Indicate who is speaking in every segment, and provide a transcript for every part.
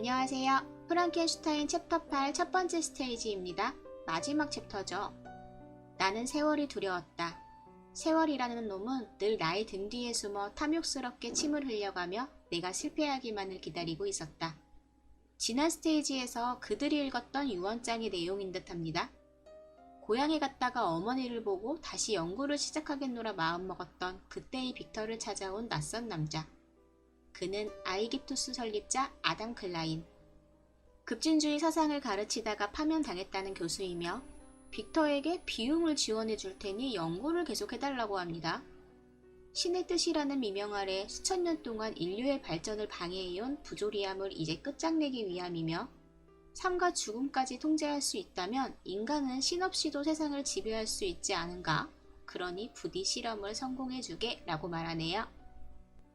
Speaker 1: 안녕하세요. 프랑켄슈타인 챕터 8 첫 번째 스테이지입니다. 마지막 챕터죠. 나는 세월이 두려웠다. 세월이라는 놈은 늘 나의 등 뒤에 숨어 탐욕스럽게 침을 흘려가며 내가 실패하기만을 기다리고 있었다. 지난 스테이지에서 그들이 읽었던 유언장의 내용인 듯 합니다. 고향에 갔다가 어머니를 보고 다시 연구를 시작하겠노라 마음먹었던 그때의 빅터를 찾아온 낯선 남자. 그는 아이깁투스 설립자 아담 클라인. 급진주의 사상을 가르치다가 파면당했다는 교수이며 빅터에게 비용을 지원해 줄 테니 연구를 계속해달라고 합니다. 신의 뜻이라는 미명 아래 수천 년 동안 인류의 발전을 방해해온 부조리함을 이제 끝장내기 위함이며 삶과 죽음까지 통제할 수 있다면 인간은 신 없이도 세상을 지배할 수 있지 않은가? 그러니 부디 실험을 성공해주게 라고 말하네요.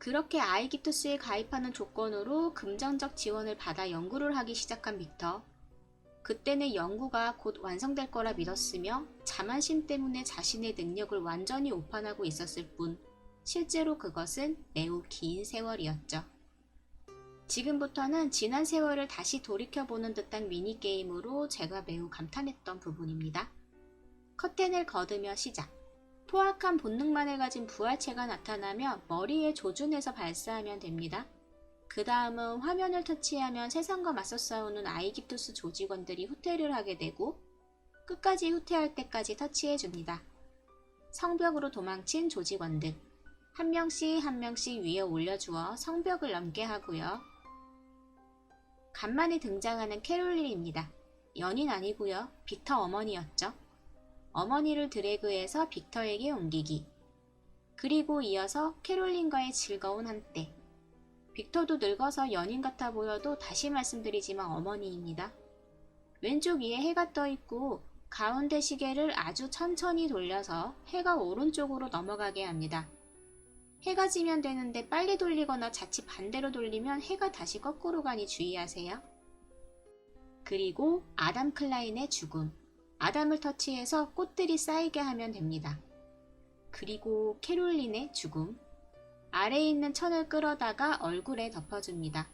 Speaker 1: 그렇게 아이깁투스에 가입하는 조건으로 금전적 지원을 받아 연구를 하기 시작한 빅터. 그때는 연구가 곧 완성될 거라 믿었으며 자만심 때문에 자신의 능력을 완전히 오판하고 있었을 뿐 실제로 그것은 매우 긴 세월이었죠. 지금부터는 지난 세월을 다시 돌이켜보는 듯한 미니게임으로 제가 매우 감탄했던 부분입니다. 커튼을 거두며 시작. 포악한 본능만을 가진 부활체가 나타나며 머리에 조준해서 발사하면 됩니다. 그 다음은 화면을 터치하면 세상과 맞서 싸우는 아이깁투스 조직원들이 후퇴를 하게 되고 끝까지 후퇴할 때까지 터치해줍니다. 성벽으로 도망친 조직원들. 한 명씩 한 명씩 위에 올려주어 성벽을 넘게 하고요. 간만에 등장하는 캐롤린입니다. 연인 아니고요. 빅터 어머니였죠. 어머니를 드래그해서 빅터에게 옮기기. 그리고 이어서 캐롤린과의 즐거운 한때. 빅터도 늙어서 연인 같아 보여도 다시 말씀드리지만 어머니입니다. 왼쪽 위에 해가 떠 있고 가운데 시계를 아주 천천히 돌려서 해가 오른쪽으로 넘어가게 합니다. 해가 지면 되는데 빨리 돌리거나 자칫 반대로 돌리면 해가 다시 거꾸로 가니 주의하세요. 그리고 아담 클라인의 죽음. 아담을 터치해서 꽃들이 쌓이게 하면 됩니다. 그리고 캐롤린의 죽음. 아래에 있는 천을 끌어다가 얼굴에 덮어줍니다.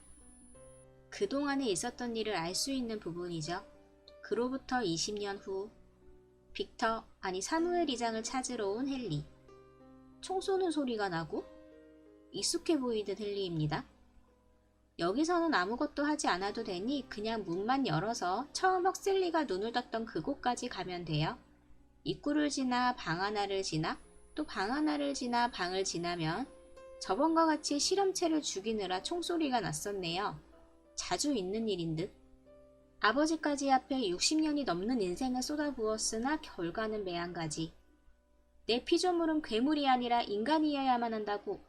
Speaker 1: 그동안에 있었던 일을 알 수 있는 부분이죠. 그로부터 20년 후, 빅터, 아니 사무엘 이장을 찾으러 온 헨리. 총 쏘는 소리가 나고 익숙해 보이던 헨리입니다. 여기서는 아무것도 하지 않아도 되니 그냥 문만 열어서 처음 헉슬리가 눈을 떴던 그곳까지 가면 돼요. 입구를 지나 방 하나를 지나 또 방 하나를 지나 방을 지나면 저번과 같이 실험체를 죽이느라 총소리가 났었네요. 자주 있는 일인 듯. 아버지까지 앞에 60년이 넘는 인생을 쏟아부었으나 결과는 매한가지. 내 피조물은 괴물이 아니라 인간이어야만 한다고.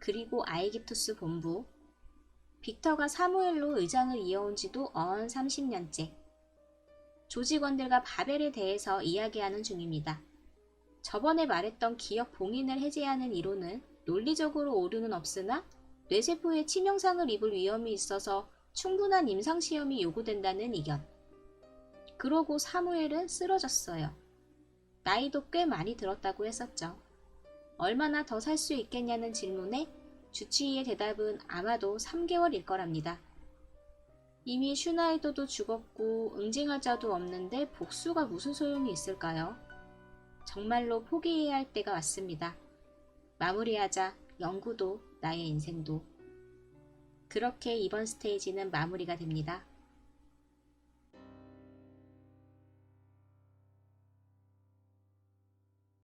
Speaker 1: 그리고 아이기투스 본부. 빅터가 사무엘로 의장을 이어온 지도 어언 30년째. 조직원들과 바벨에 대해서 이야기하는 중입니다. 저번에 말했던 기억 봉인을 해제하는 이론은 논리적으로 오류는 없으나 뇌세포에 치명상을 입을 위험이 있어서 충분한 임상시험이 요구된다는 의견. 그러고 사무엘은 쓰러졌어요. 나이도 꽤 많이 들었다고 했었죠. 얼마나 더 살 수 있겠냐는 질문에 주치의의 대답은 아마도 3개월일 거랍니다. 이미 슈나이더도 죽었고 응징할 자도 없는데 복수가 무슨 소용이 있을까요? 정말로 포기해야 할 때가 왔습니다. 마무리하자 연구도 나의 인생도. 그렇게 이번 스테이지는 마무리가 됩니다.